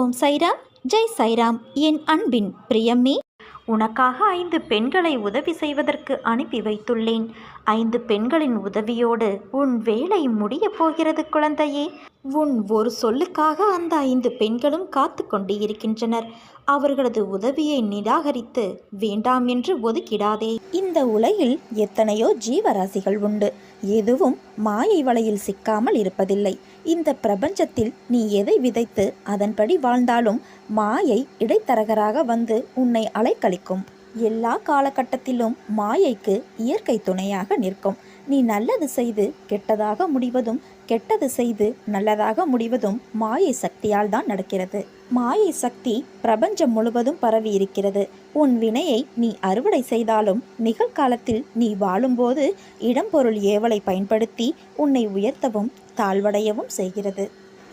ஓம் சைராம் ஜெய் சைராம். என் அன்பின் பிரியம்மே உனக்காக ஐந்து பெண்களை உதவி செய்வதற்கு அனுப்பி வைத்துள்ளேன். ஐந்து பெண்களின் உதவியோடு உன் வேலை முடியப் போகிறது குழந்தையே. உன் ஒரு சொல்லுக்காக அந்த ஐந்து பெண்களும் காத்து கொண்டு இருக்கின்றனர். அவர்களது உதவியை நிராகரித்து வேண்டாம் என்று ஒதுக்கிடாதே. இந்த உலகில் எத்தனையோ ஜீவராசிகள் உண்டு. எதுவும் மாயை வலையில் சிக்காமல் இருப்பதில்லை. இந்த பிரபஞ்சத்தில் நீ எதை விதைத்து அதன்படி வாழ்ந்தாலும் மாயை இடைத்தரகராக வந்து உன்னை அலைக்கழிக்கும். எல்லா காலகட்டத்திலும் மாயைக்கு இயற்கை துணையாக நிற்கும். நீ நல்லது செய்து கெட்டதாக முடிவதும் கெட்டது செய்து நல்லதாக முடிவதும் மாயை சக்தியால் தான் நடக்கிறது. மாயை சக்தி பிரபஞ்சம் முழுவதும் பரவி இருக்கிறது. உன் வினையை நீ அறுவடை செய்தாலும் நிகழ்காலத்தில் நீ வாழும்போது இடம்பொருள் ஏவலை பயன்படுத்தி உன்னை உயர்த்தவும் தாழ்வடையவும் செய்கிறது.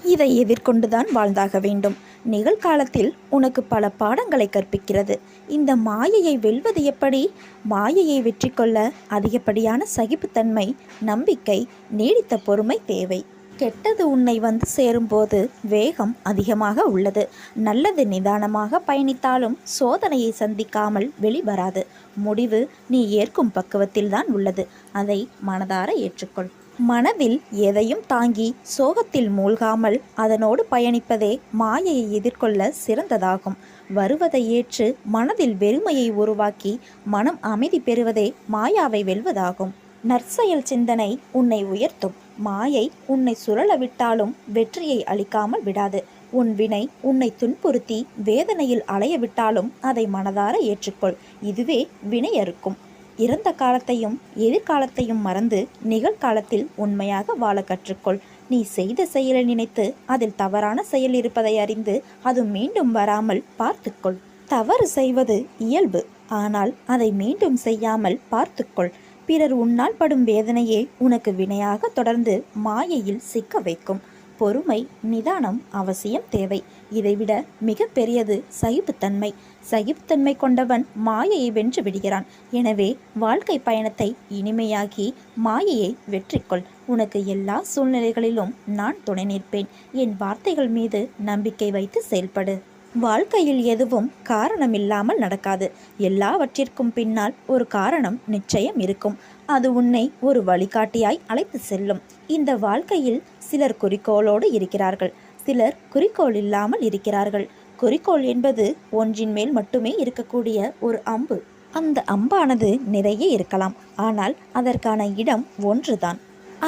இதை எதிர்கொண்டுதான் வாழ்ந்தாக வேண்டும். நிகழ்காலத்தில் உனக்கு பல பாடங்களை கற்பிக்கிறது. இந்த மாயையை வெல்வது எப்படி? மாயையை வெற்றி கொள்ள அதிகப்படியான சகிப்புத்தன்மை நம்பிக்கை நீடித்த பொறுமை தேவை. கெட்டது உன்னை வந்து சேரும்போது வேகம் அதிகமாக உள்ளது. நல்லது நிதானமாக பயணித்தாலும் சோதனையை சந்திக்காமல் வெளிவராது. முடிவு நீ ஏற்கும் பக்குவத்தில்தான் உள்ளது. அதை மனதார ஏற்றுக்கொள். மனதில் எதையும் தாங்கி சோகத்தில் மூழ்காமல் அதனோடு பயணிப்பதே மாயையை எதிர்கொள்ள சிறந்ததாகும். வருவதை ஏற்று மனதில் வெறுமையை உருவாக்கி மனம் அமைதி பெறுவதே மாயாவை வெல்வதாகும். நற்செயல் சிந்தனை உன்னை உயர்த்தும். மாயை உன்னை சுழல விட்டாலும் வெற்றியை அளிக்காமல் விடாது. உன் வினை உன்னை துன்புறுத்தி வேதனையில் அலைய விட்டாலும் அதை மனதார ஏற்றுக்கொள். இதுவே வினை அறுக்கும் இறந்த காலத்தையும் எதிர்காலத்தையும் மறந்து நிகழ்காலத்தில் உண்மையாக வாழ கற்றுக்கொள். நீ செய்த செயலை நினைத்து அதில் தவறான செயல் இருப்பதை அறிந்து அது மீண்டும் வராமல் பார்த்துக்கொள். தவறு செய்வது இயல்பு ஆனால் அதை மீண்டும் செய்யாமல் பார்த்துக்கொள். பிறர் உன்னால் படும் வேதனையே உனக்கு வினையாக தொடர்ந்து மாயையில் சிக்க வைக்கும். பொறுமை நிதானம் அவசியம் தேவை. இதைவிட மிக பெரியது சகிப்புத்தன்மை. சகிப்புத்தன்மை கொண்டவன் மாயையை வென்று விடுகிறான். எனவே வாழ்க்கை பயணத்தை இனிமையாக்கி மாயையை வெற்றிக்கொள். உனக்கு எல்லா சூழ்நிலைகளிலும் நான் துணை நிற்பேன். என் வார்த்தைகள் மீது நம்பிக்கை வைத்து செயல்படு. வாழ்க்கையில் எதுவும் காரணமில்லாமல் நடக்காது. எல்லாவற்றிற்கும் பின்னால் ஒரு காரணம் நிச்சயம் இருக்கும். அது உன்னை ஒரு வழிகாட்டியாய் அழைத்து செல்லும். இந்த வாழ்க்கையில் சிலர் குறிக்கோளோடு இருக்கிறார்கள். சிலர் குறிக்கோள் இல்லாமல் இருக்கிறார்கள். குறிக்கோள் என்பது ஒன்றின் மேல் மட்டுமே இருக்கக்கூடிய ஒரு அம்பு. அந்த அம்பானது நிறைய இருக்கலாம். ஆனால் அதற்கான இடம் ஒன்றுதான்.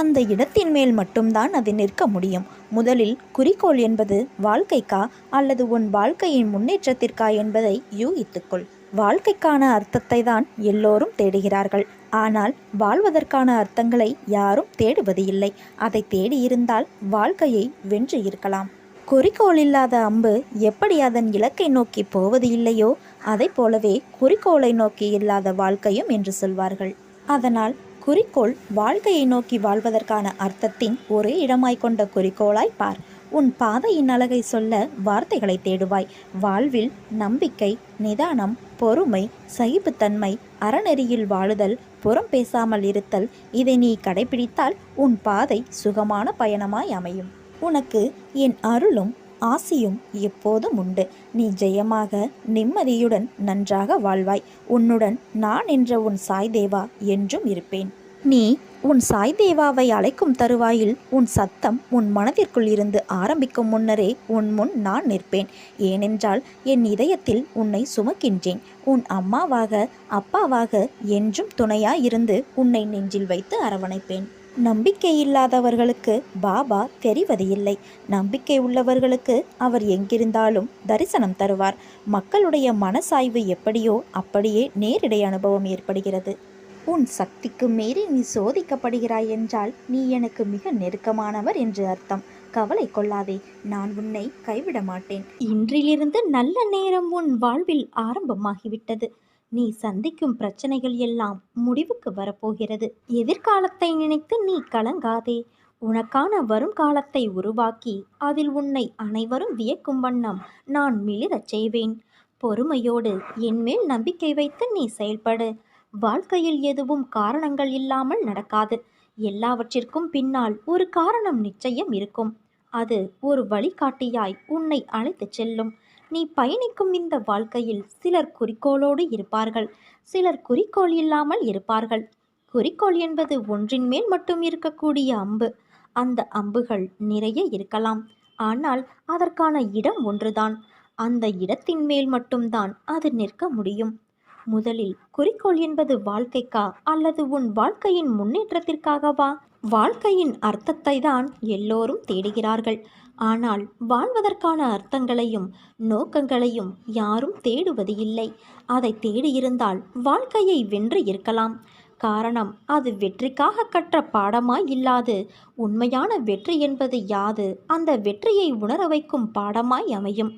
அந்த இடத்தின் மேல் மட்டும்தான் அது நிற்க முடியும். முதலில் குறிக்கோள் என்பது வாழ்க்கைக்கா அல்லது உன் வாழ்க்கையின் முன்னேற்றத்திற்கா என்பதை யூகித்துக்கொள். வாழ்க்கைக்கான அர்த்தத்தை தான் எல்லோரும் தேடுகிறார்கள். ஆனால் வாழ்வதற்கான அர்த்தங்களை யாரும் தேடுவது இல்லை அதை தேடியிருந்தால் வாழ்க்கையை வென்று இருக்கலாம். குறிக்கோள் இல்லாத அம்பு எப்படி அதன் இலக்கை நோக்கி போவது இல்லையோ அதை போலவே குறிக்கோளை நோக்கி இல்லாத வாழ்க்கையும் என்று சொல்வார்கள். அதனால் குறிக்கோள் வாழ்க்கையை நோக்கி வாழ்வதற்கான அர்த்தத்தின் ஒரே இடமாய் கொண்ட குறிக்கோளாய் பார். உன் பாதையின் அழகை சொல்ல வார்த்தைகளை தேடுவாய். வாழ்வில் நம்பிக்கை நிதானம் பொறுமை சகிப்புத்தன்மை அறநெறியில் வாழுதல் புறம் பேசாமல் இருத்தல். இதை நீ கடைபிடித்தால் உன் பாதை சுகமான பயணமாய் அமையும். உனக்கு என் அருளும் ஆசியும் எப்போதும் உண்டு. நீ ஜெயமாக நிம்மதியுடன் நன்றாக வாழ்வாய். உன்னுடன் நான் என்ற உன் சாய் தேவா என்றும் இருப்பேன். நீ உன் சாய் தேவாவை அழைக்கும் தருவாயில் உன் சத்தம் உன் மனதிற்குள் இருந்து ஆரம்பிக்கும் முன்னரே உன் முன் நான் நிற்பேன். ஏனென்றால் என் இதயத்தில் உன்னை சுமக்கின்றேன். உன் அம்மாவாக அப்பாவாக என்றும் துணையாயிருந்து உன்னை நெஞ்சில் வைத்து அரவணைப்பேன். நம்பிக்கை இல்லாதவர்களுக்கு பாபா தெரிவது இல்லை. நம்பிக்கை உள்ளவர்களுக்கு அவர் எங்கிருந்தாலும் தரிசனம் தருவார். மக்களுடைய மனசாய்வு எப்படியோ அப்படியே நேரிடை அனுபவம் ஏற்படுகிறது. உன் சக்திக்கு மீறி நீ சோதிக்கப்படுகிறாய் என்றால் நீ எனக்கு மிக நெருக்கமானவர் என்று அர்த்தம். கவலை கொள்ளாதே நான் உன்னை கைவிட மாட்டேன். இன்றிலிருந்து நல்ல நேரம் உன் வாழ்வில் ஆரம்பமாகிவிட்டது. நீ சந்திக்கும் பிரச்சனைகள் எல்லாம் முடிவுக்கு வரப்போகிறது. எதிர்காலத்தை நினைத்து நீ கலங்காதே. உனக்கான வருங்காலத்தை உருவாக்கி அதில் உன்னை அனைவரும் வியக்கும் வண்ணம் நான் மிளிரச் செய்வேன். பொறுமையோடு என்மேல் நம்பிக்கை வைத்து நீ செயல்படு. வாழ்க்கையில் எதுவும் காரணங்கள் இல்லாமல் நடக்காது. எல்லாவற்றிற்கும் பின்னால் ஒரு காரணம் நிச்சயம் இருக்கும். அது ஒரு வழிகாட்டியாய் உன்னை அழைத்துச் செல்லும். நீ பயணிக்கும் இந்த வாழ்க்கையில் சிலர் குறிக்கோளோடு இருப்பார்கள். சிலர் குறிக்கோள் இல்லாமல் இருப்பார்கள். குறிக்கோள் என்பது ஒன்றின் மேல் மட்டும் இருக்கக்கூடிய அம்பு. அந்த அம்புகள் நிறைய இருக்கலாம். ஆனால் அதற்கான இடம் ஒன்றுதான். அந்த இடத்தின் மேல் மட்டும்தான் அது நிற்க முடியும். முதலில் குறிக்கோள் என்பது வாழ்க்கைக்கா அல்லது உன் வாழ்க்கையின் முன்னேற்றத்திற்காகவா? வாழ்க்கையின் அர்த்தத்தை தான் எல்லோரும் தேடுகிறார்கள். ஆனால் வாழ்வதற்கான அர்த்தங்களையும் நோக்கங்களையும் யாரும் தேடுவது இல்லை. அதை தேடியிருந்தால் வாழ்க்கையை வென்று இருக்கலாம். காரணம் அது வெற்றிக்காக கற்ற பாடமாய் இல்லாது உண்மையான வெற்றி என்பது யாது அந்த வெற்றியை உணர வைக்கும் பாடமாய் அமையும்.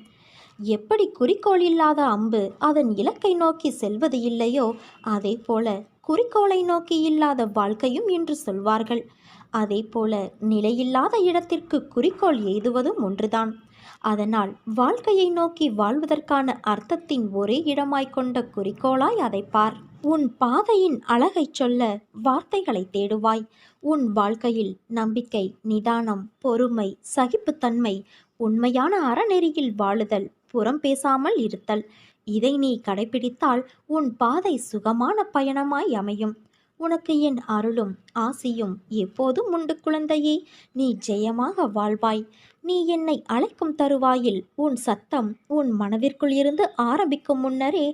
எப்படி குறிக்கோள் இல்லாத அம்பு அதன் இலக்கை நோக்கி செல்வது இல்லையோ அதே போல குறிக்கோளை நோக்கி இல்லாத வாழ்க்கையும் என்று சொல்வார்கள். அதே போல நிலையில்லாத இடத்திற்கு குறிக்கோள் எய்துவதும் ஒன்றுதான். அதனால் வாழ்க்கையை நோக்கி வாழ்வதற்கான அர்த்தத்தின் ஒரே இடமாய் கொண்ட குறிக்கோளாய் அதை பார். உன் பாதையின் அழகைச் சொல்ல வார்த்தைகளை தேடுவாய். உன் வாழ்க்கையில் நம்பிக்கை நிதானம் பொறுமை சகிப்புத்தன்மை உண்மையான அறநெறியில் வாழுதல் புறம் பேசாமல் இருத்தல். இதை நீ கடைபிடித்தால் உன் பாதை சுகமான பயணமாய் அமையும். உனக்கு என் அருளும் ஆசியும் எப்போதும் உண்டு குழந்தையே நீ ஜெயமாக வாழ்வாய். நீ என்னை அழைக்கும் தருவாயில் உன் சத்தம் உன் மனதிற்குள் இருந்து ஆரம்பிக்கும் முன்னரே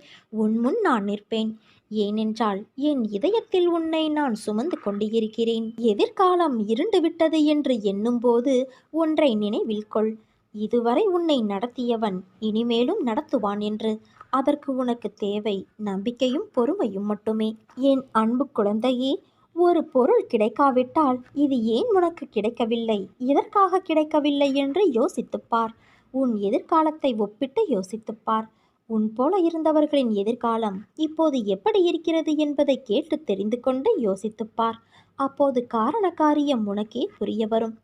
உன் முன் நான் நிற்பேன். ஏனென்றால் என் இதயத்தில் உன்னை நான் சுமந்து கொண்டு இருக்கிறேன் எதிர்காலம் இருண்டு விட்டது என்று எண்ணும்போது ஒன்றை நினைவில் கொள். இதுவரை உன்னை நடத்தியவன் இனிமேலும் நடத்துவான் என்று. அதற்கு உனக்கு தேவை நம்பிக்கையும் பொறுமையும் மட்டுமே. என் அன்பு குழந்தையே ஒரு பொருள் கிடைக்காவிட்டால் இது ஏன் உனக்கு கிடைக்கவில்லை? எதற்காக கிடைக்கவில்லை என்று யோசித்துப்பார் உன் எதிர்காலத்தை ஒப்பிட்டு யோசித்துப்பார் உன் போல இருந்தவர்களின் எதிர்காலம் இப்போது எப்படி இருக்கிறது என்பதை கேட்டு தெரிந்து கொண்டு யோசித்துப்பார் அப்போது காரண காரியம் உனக்கே புரிய வரும்.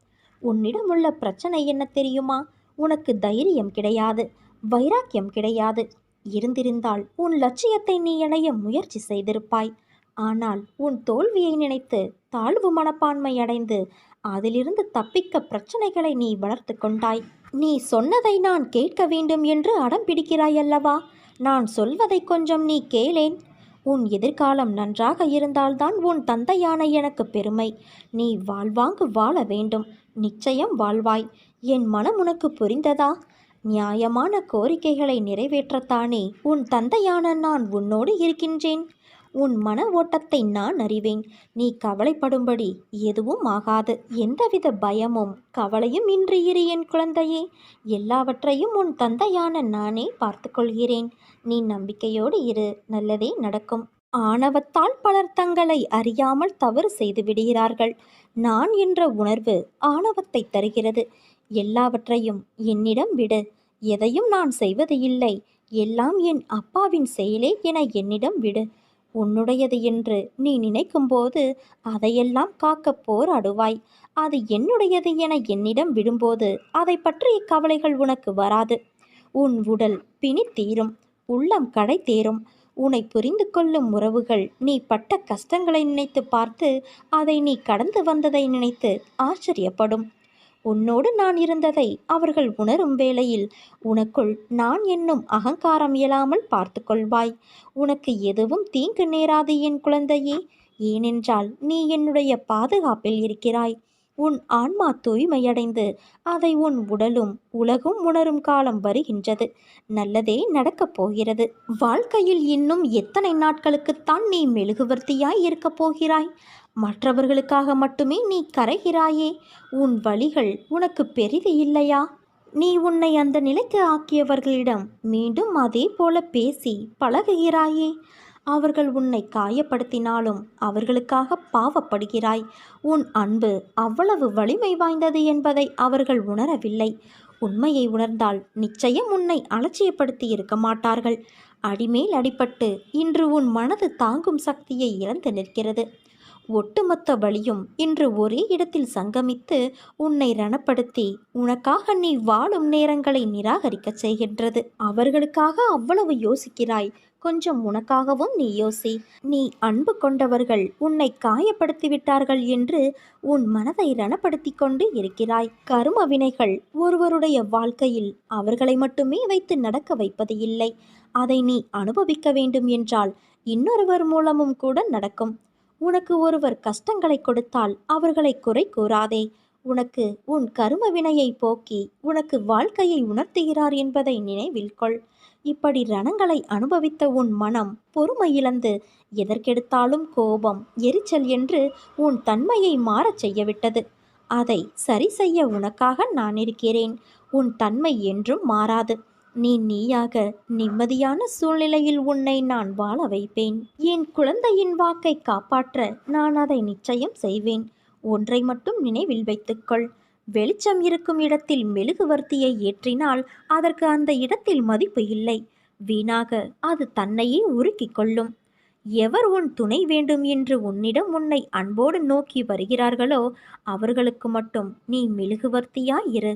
உன்னிடம் உள்ள பிரச்சனை என்ன தெரியுமா? உனக்கு தைரியம் கிடையாது வைராக்கியம் கிடையாது. இருந்திருந்தால் உன் லட்சியத்தை நீ இணைய முயற்சி செய்திருப்பாய். ஆனால் உன் தோல்வியை நினைத்து தாழ்வு மனப்பான்மை அடைந்து அதிலிருந்து தப்பிக்க பிரச்சனைகளை நீ வளர்த்து கொண்டாய். நீ சொன்னதை நான் கேட்க வேண்டும் என்று அடம் பிடிக்கிறாய் அல்லவா? நான் சொல்வதை கொஞ்சம் நீ கேளேன். உன் எதிர்காலம் நன்றாக இருந்தால்தான் உன் தந்தையான எனக்கு பெருமை. நீ வாழ்வாங்கு வாழ வேண்டும். நிச்சயம் வாழ்வாய். என் மனம் உனக்கு புரிந்ததா? நியாயமான கோரிக்கைகளை நிறைவேற்றத்தானே? உன் தந்தையான நான் உன்னோடு இருக்கின்றேன். உன் மன ஓட்டத்தை நான் அறிவேன். நீ கவலைப்படும்படி எதுவும் ஆகாது. எந்தவித பயமும் கவலையும் இன்றி இரு என் குழந்தையே. எல்லாவற்றையும் உன் தந்தையான நானே பார்த்துக்கொள்கிறேன். நீ நம்பிக்கையோடு இரு. நல்லதே நடக்கும். ஆணவத்தால் பலர் தங்களை அறியாமல் தவறு செய்து விடுகிறார்கள். நான் என்ற உணர்வு ஆணவத்தை தருகிறது. எல்லாவற்றையும் என்னிடம் விடு. எதையும் நான் செய்வது இல்லை. எல்லாம் என் அப்பாவின் செயலே என என்னிடம் விடு. உன்னுடையது என்று நீ நினைக்கும்போது அதையெல்லாம் காக்க போராடுவாய். அது என்னுடையது என என்னிடம் விடும்போது அதை பற்றிய கவலைகள் உனக்கு வராது. உன் உடல் பிணி தீரும். உள்ளம் கடை தேரும். உன்னை புரிந்து கொள்ளும் உறவுகள் நீ பட்ட கஷ்டங்களை நினைத்து பார்த்து அதை நீ கடந்து வந்ததை நினைத்து ஆச்சரியப்படும். உன்னோடு நான் இருந்ததை அவர்கள் உணரும் வேளையில் உனக்குள் நான் என்னும் அகங்காரம் இயலாமல் பார்த்து கொள்வாய் உனக்கு எதுவும் தீங்கு நேராது என் குழந்தையே. ஏனென்றால் நீ என்னுடைய பாதுகாப்பில் இருக்கிறாய். உன் ஆன்மா தூய்மையடைந்து அதை உன் உடலும் உலகும் உணரும் காலம் வருகின்றது. நல்லதே நடக்கப் போகிறது. வாழ்க்கையில் இன்னும் எத்தனை நாட்களுக்குத்தான் நீ மெழுகுவர்த்தியாய் இருக்கப் போகிறாய்? மற்றவர்களுக்காக மட்டுமே நீ கரைகிறாயே உன் வழிகள் உனக்கு பெரிது இல்லையா? நீ உன்னை அந்த நிலைக்கு ஆக்கியவர்களிடம் மீண்டும் அதே போல பேசி பழகுகிறாயே. அவர்கள் உன்னை காயப்படுத்தினாலும் அவர்களுக்காக பாவப்படுகிறாய். உன் அன்பு அவ்வளவு வலிமை வாய்ந்தது என்பதை அவர்கள் உணரவில்லை. உண்மையை உணர்ந்தால் நிச்சயம் உன்னை அலட்சியப்படுத்தி இருக்க மாட்டார்கள். அடிமேல் அடிபட்டு இன்று உன் மனது தாங்கும் சக்தியை இழந்து நிற்கிறது. ஒட்டுமொத்த வழியும் இன்று ஒரே இடத்தில் சங்கமித்து உன்னை ரணப்படுத்தி உனக்காக நீ வாழும் நேரங்களை நிராகரிக்கச் செய்கின்றது. அவர்களுக்காக அவ்வளவு யோசிக்கிறாய். கொஞ்சம் உனக்காகவும் நீ யோசி. நீ அன்பு கொண்டவர்கள் உன்னை காயப்படுத்தி விட்டார்கள் என்று உன் மனதை ரணப்படுத்தி கொண்டு இருக்கிறாய். கரும வினைகள் ஒருவருடைய வாழ்க்கையில் அவர்களை மட்டுமே வைத்து நடக்க வைப்பது இல்லை. அதை நீ அனுபவிக்க வேண்டும் என்றால் இன்னொருவர் மூலமும் கூட நடக்கும். உனக்கு ஒருவர் கஷ்டங்களை கொடுத்தால் அவர்களை குறை கூறாதே. உனக்கு உன் கரும வினையை போக்கி உனக்கு வாழ்க்கையை உணர்த்துகிறார் என்பதை நினைவில் கொள். இப்படி ரணங்களை அனுபவித்த உன் மனம் பொறுமை இழந்து எதற்கெடுத்தாலும் கோபம் எரிச்சல் என்று உன் தன்மையை மாறச் செய்யவிட்டது. அதை சரி செய்ய உனக்காக நான் இருக்கிறேன். உன் தன்மை என்றும் மாறாது. நீ நீயாக நிம்மதியான சூழ்நிலையில் உன்னை நான் வாழ வைப்பேன். என் குழந்தையின் வாக்கை காப்பாற்ற நான் அதை நிச்சயம் செய்வேன். ஒன்றை மட்டும் நினைவில் வைத்துக்கொள். வெளிச்சம் இருக்கும் இடத்தில் மெழுகுவர்த்தியை ஏற்றினால் அதற்கு அந்த இடத்தில் மதிப்பு இல்லை. வீணாக அது தன்னையே உருக்கிக் கொள்ளும். எவர் உன் துணை வேண்டும் என்று உன்னிடம் உன்னை அன்போடு நோக்கி வருகிறார்களோ அவர்களுக்கு மட்டும் நீ மெழுகுவர்த்தியாயிரு இரு.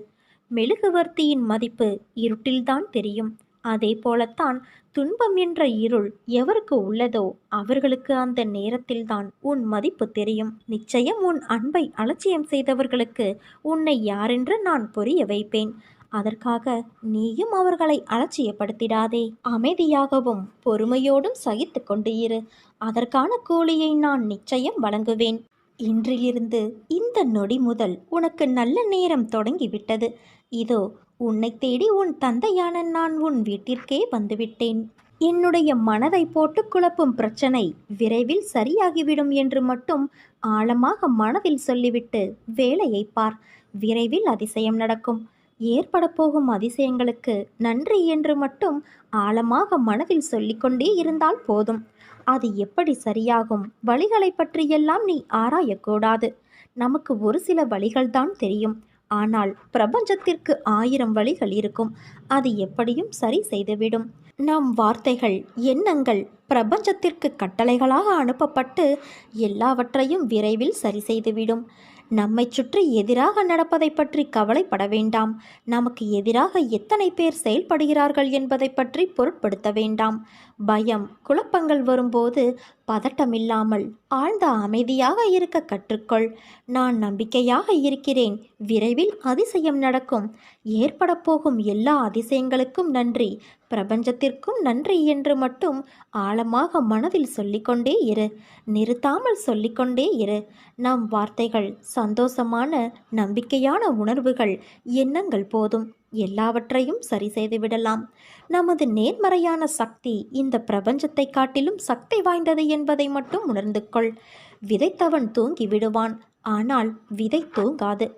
மெழுகுவர்த்தியின் மதிப்பு இருட்டில்தான் தெரியும். அதே போலத்தான் துன்பம் என்ற இருள் எவருக்கு உள்ளதோ அவர்களுக்கு அந்த நேரத்தில்தான் உன் மதிப்பு தெரியும். நிச்சயம் உன் அன்பை அலட்சியம் செய்தவர்களுக்கு உன்னை யாரென்று நான் புரிய வைப்பேன். அதற்காக நீயும் அவர்களை அலட்சியப்படுத்திடாதே. அமைதியாகவும் பொறுமையோடும் சகித்து கொண்டு இரு. அதற்கான கூலியை நான் நிச்சயம் வழங்குவேன். இன்றிலிருந்து இந்த நொடி முதல் உனக்கு நல்ல நேரம் தொடங்கிவிட்டது. இதோ உன்னை தேடி உன் தந்தையான நான் உன் வீட்டிற்கே வந்துவிட்டேன். என்னுடைய மனதை போட்டு குழப்பும் பிரச்சனை விரைவில் சரியாகிவிடும் என்று மட்டும் ஆழமாக மனதில் சொல்லிவிட்டு வேலையை பார். விரைவில் அதிசயம் நடக்கும். ஏற்பட போகும் அதிசயங்களுக்கு நன்றி என்று மட்டும் ஆழமாக மனதில் சொல்லிக்கொண்டே இருந்தால் போதும். அது எப்படி சரியாகும்? வழிகளை பற்றியெல்லாம் நீ ஆராயக்கூடாது. நமக்கு ஒரு சில வழிகள்தான் தெரியும். ஆனால் பிரபஞ்சத்திற்கு ஆயிரம் வழிகள் இருக்கும். அது எப்படியும் சரி செய்துவிடும். நம் வார்த்தைகள் எண்ணங்கள் பிரபஞ்சத்திற்கு கட்டளைகளாக அனுப்பப்பட்டு எல்லாவற்றையும் விரைவில் சரி செய்துவிடும். நம்மை சுற்றி எதிராக நடப்பதை பற்றி கவலைப்பட வேண்டாம். நமக்கு எதிராக எத்தனை பேர் செயல்படுகிறார்கள் என்பதை பற்றி பொருட்படுத்த வேண்டாம். பயம் குழப்பங்கள் வரும்போது பதட்டமில்லாமல் ஆழ்ந்த அமைதியாக இருக்க கற்றுக்கொள். நான் நம்பிக்கையாக இருக்கிறேன். விரைவில் அதிசயம் நடக்கும். ஏற்பட போகும் எல்லா அதிசயங்களுக்கும் நன்றி. பிரபஞ்சத்திற்கும் நன்றி என்று மட்டும் ஆழமாக மனதில் சொல்லிக்கொண்டே இரு. நிறுத்தாமல் சொல்லிக்கொண்டே இரு. நம் வார்த்தைகள் சந்தோஷமான நம்பிக்கையான உணர்வுகள் எண்ணங்கள் போதும். எல்லாவற்றையும் சரி செய்து விடலாம். நமது நேர்மறையான சக்தி இந்த பிரபஞ்சத்தை காட்டிலும் சக்தி வாய்ந்தது என்பதை மட்டும் உணர்ந்து கொள். விதைத்தவன் தூங்கி விடுவான் ஆனால் விதை தூங்காது.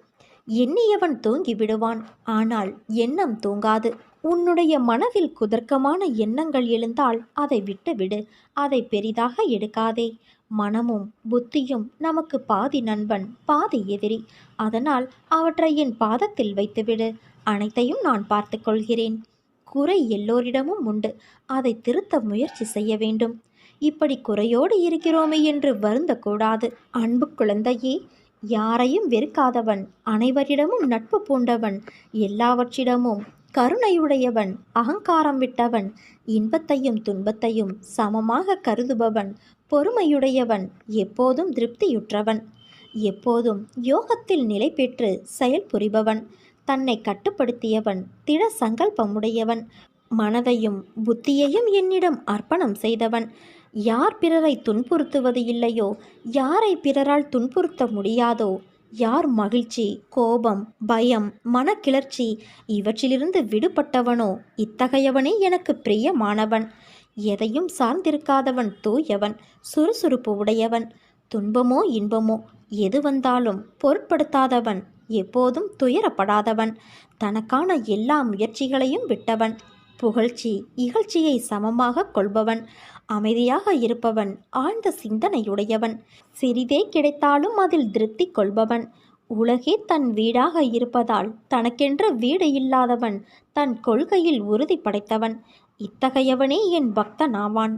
எண்ணியவன் தூங்கி விடுவான் ஆனால் எண்ணம் தூங்காது. உன்னுடைய மனதில் குதர்க்கமான எண்ணங்கள் எழுந்தால் அதை விட்டுவிடு அதை பெரிதாக எடுக்காதே. மனமும் புத்தியும் நமக்கு பாதி நண்பன் பாதி எதிரி. அதனால் அவற்றை என் பாதத்தில் வைத்துவிடு. அனைத்தையும் நான் பார்த்து கொள்கிறேன். குறை எல்லோரிடமும் உண்டு. அதை திருத்த முயற்சி செய்ய வேண்டும். இப்படி குறையோடு இருக்கிறோமே என்று வருந்தக்கூடாது. அன்பு குழந்தையே யாரையும் வெறுக்காதவன் அனைவரிடமும் நட்பு பூண்டவன் எல்லாவற்றிடமும் கருணையுடையவன் அகங்காரம் விட்டவன் இன்பத்தையும் துன்பத்தையும் சமமாக கருதுபவன் பொறுமையுடையவன் எப்போதும் திருப்தியுற்றவன். எப்போதும் யோகத்தில் நிலை பெற்று செயல் புரிபவன். தன்னை கட்டுப்படுத்தியவன் திட சங்கல்பமுடையவன். மனதையும் புத்தியையும் என்னிடம் அர்ப்பணம் செய்தவன். யார் பிறரை துன்புறுத்துவது இல்லையோ யாரை பிறரால் துன்புறுத்த முடியாதோ யார் மகிழ்ச்சி கோபம் பயம் மனக்கிளர்ச்சி இவற்றிலிருந்து விடுபட்டவனோ இத்தகையவனே எனக்கு பிரியமானவன். எதையும் சார்ந்திருக்காதவன் தூயவன் சுறுசுறுப்பு உடையவன். துன்பமோ இன்பமோ எது வந்தாலும் பொருட்படுத்தாதவன் எப்போதும் துயரப்படாதவன். தனக்கான எல்லா முயற்சிகளையும் விட்டவன். புகழ்ச்சி இகழ்ச்சியை சமமாக கொள்பவன். அமைதியாக இருப்பவன் ஆழ்ந்த சிந்தனையுடையவன். சிறிதே கிடைத்தாலும் அதில் திருப்தி கொள்பவன். உலகே தன் வீடாக இருப்பதால் தனக்கென்ற வீடு இல்லாதவன் தன் கொள்கையில் உறுதி படைத்தவன். இத்தகையவனே என் பக்தனாவான்